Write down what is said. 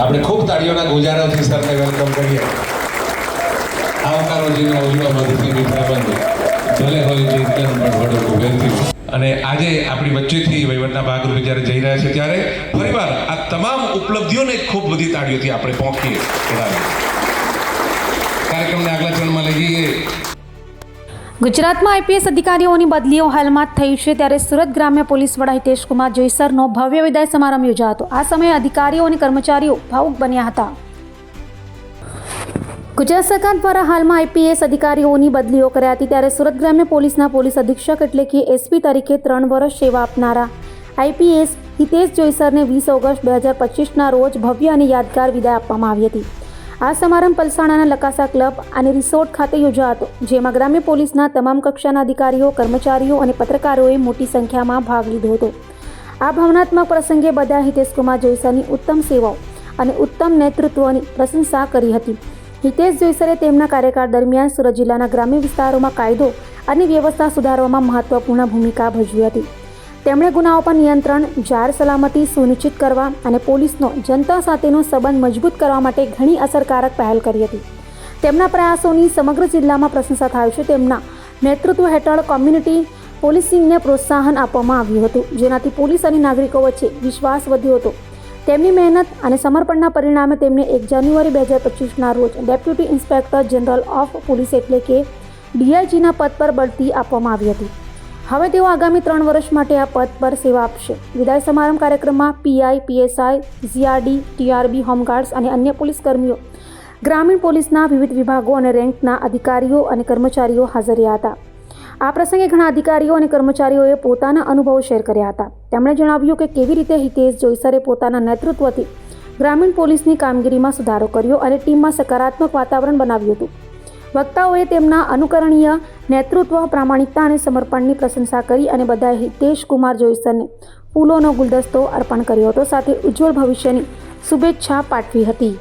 આપણે ખૂબ તાળીઓના ગુજારાથી સરને વેલકમ કરીએ. આવકારોજીનો ઉજવા મધુથી મીઠા બંધ ભલે હોય ચેતન પણ વડો કુબેરથી અને આજે આપણી વચ્ચેથી વહીવટના ભાગરૂપે જ્યારે જઈ રહ્યા છે ત્યારે ફરીવાર આ તમામ ઉપલબ્ધિઓને ખૂબ બધી તાળીઓથી આપણે પહોંચીએ. કાર્યક્રમને આગલા ચરણમાં લઈ જઈએ. ગુજરાતમાં આઈપીએસ અધિકારીઓની બદલીઓ હાલમાં થઈ છે. ત્યારે સુરત ગ્રામ્ય પોલીસ વડા હિતેશ કુમાર જયસરનો ભવ્ય વિદાય સમારંભ યોજાયો હતો. આ સમયે અધિકારીઓ અને કર્મચારીઓ ભાવુક બન્યા હતા. ગુજરાત સરકાર દ્વારા હાલમાં આઈપીએસ અધિકારીઓની બદલીઓ કર્યા હતી. ત્યારે સુરત ગ્રામ્ય પોલીસના પોલીસ અધિક્ષક એટલે કે એસપી તરીકે ત્રણ વર્ષ સેવા આપનારા આઈપીએસ હિતેશ જોઈસરને વીસ ઓગસ્ટ બે હજાર પચીસના રોજ ભવ્ય અને યાદગાર વિદાય આપવામાં આવી હતી. આ સમારંભ પલસાણાના લકાસા ક્લબ અને રિસોર્ટ ખાતે યોજાયો હતો જેમાં ગ્રામ્ય પોલીસના તમામ કક્ષાના અધિકારીઓ, કર્મચારીઓ અને પત્રકારોએ મોટી સંખ્યામાં ભાગ લીધો હતો. આ ભાવનાત્મક પ્રસંગે બધા હિતેશ કુમાર જોઈસરની ઉત્તમ સેવાઓ અને ઉત્તમ નેતૃત્વની પ્રશંસા કરી હતી. હિતેશ જોઈસરે તેમના કાર્યકાળ દરમિયાન સુરત જિલ્લાના ગ્રામ્ય વિસ્તારોમાં કાયદો અને વ્યવસ્થા સુધારવામાં મહત્વપૂર્ણ ભૂમિકા ભજવી હતી. તેમણે ગુનાઓ પર નિયંત્રણ, જાહેર સલામતી સુનિશ્ચિત કરવા અને પોલીસનો જનતા સાથેનો સંબંધ મજબૂત કરવા માટે ઘણી અસરકારક પહેલ કરી હતી. તેમના પ્રયાસોની સમગ્ર જિલ્લામાં પ્રશંસા થાય છે. તેમના નેતૃત્વ હેઠળ કોમ્યુનિટી પોલીસિંગને પ્રોત્સાહન આપવામાં આવ્યું હતું, જેનાથી પોલીસ અને નાગરિકો વચ્ચે વિશ્વાસ વધ્યો હતો. તેમની મહેનત અને સમર્પણના પરિણામે તેમને એક જાન્યુઆરી બે હજાર પચીસના રોજ deputy inspector general of police એટલે કે ડીઆઈજીના પદ પર બઢતી આપવામાં આવી હતી. હવે તેઓ આગામી ત્રણ વર્ષ માટે આ પદ પર સેવા આપશે. વિદાય સમારંભ કાર્યક્રમમાં PI, PSI, GRD, TRB, home guards અને અન્ય પોલીસ કર્મીઓ, ગ્રામીણ પોલીસના વિવિધ વિભાગો અને રેન્કના અધિકારીઓ અને કર્મચારીઓ હાજર રહ્યા હતા. આ પ્રસંગે ઘણા અધિકારીઓ અને કર્મચારીઓએ પોતાના અનુભવો શેર કર્યા હતા. તેમણે જણાવ્યું કે કેવી રીતે હિતેશ જોઈસરે પોતાના નેતૃત્વથી ગ્રામીણ પોલીસની કામગીરીમાં સુધારો કર્યો અને ટીમમાં સકારાત્મક વાતાવરણ બનાવ્યું હતું. વક્તાઓએ તેમના અનુકરણીય નેતૃત્વ, પ્રામાણિકતા અને સમર્પણની પ્રશંસા કરી અને બધાએ હિતેશ કુમાર જોઈસરને ફૂલોનો ગુલદસ્તો અર્પણ કર્યો હતો. સાથે ઉજ્જવળ ભવિષ્યની શુભેચ્છા પાઠવી હતી.